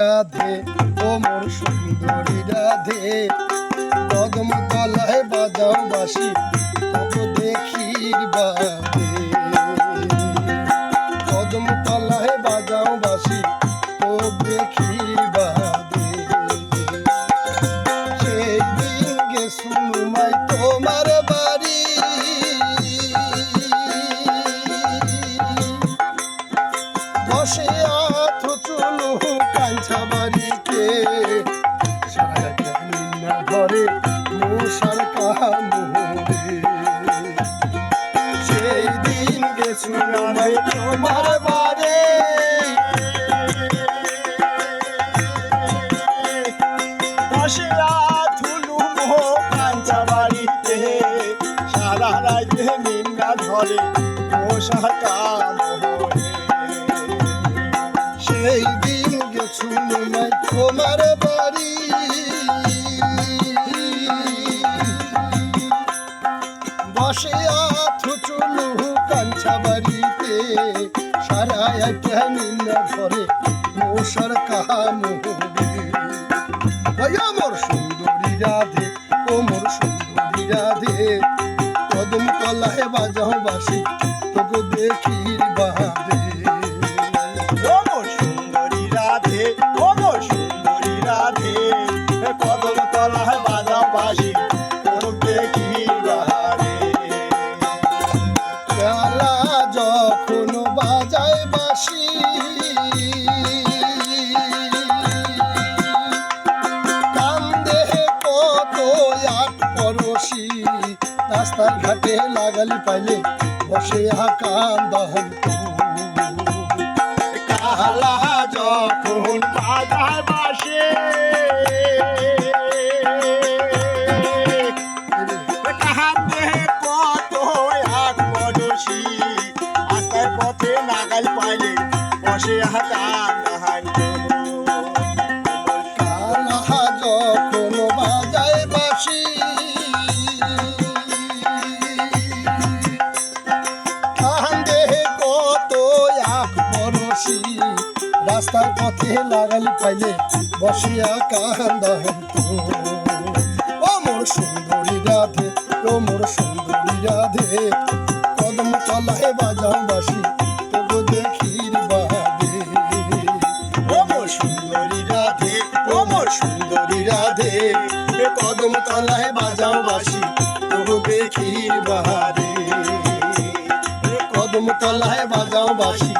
রাধে ও মোর সুন্দরী রাধে। কদম তলায় বাজাও বাসি বাড়িতে সারা না ঘরে মশার কামড়ে। সেই দিন গেছু নাই তোমার বাড়ি। সারা রাতে নিন্দা ধরে মশা কামড়ে। সেই বসে আথো কাঞ্চা বাড়িতে। সারা একটা নিন্দা ঘরে, মশার কামড়ে ওই আমার সুন্দরী রাধে ও মোর সুন্দরী রাধে। কদম তলায় বাজাও বাসি তোকে দেখির বাদে রাস্তার ঘাটে লাগালি পাইলে বসে কান্দাহন কালা যখন বাজায় বাসে পথে নাগাল পাইলে বসে হাতান রাস্তার পথে লাগালি পাইলে বসিয়া কান্দা ও মোর সুন্দরী রাধে, ও মোর সুন্দরী রাধে, কদম তলায় বাজাও বাসি তবু দেখির বাদে ও মোর সুন্দরী রাধে, ও মোর সুন্দরী রাধে, কদম তলায় বাজাও বাসি তবু দেখির বাহারে কদম তলায় বাজাও বাসি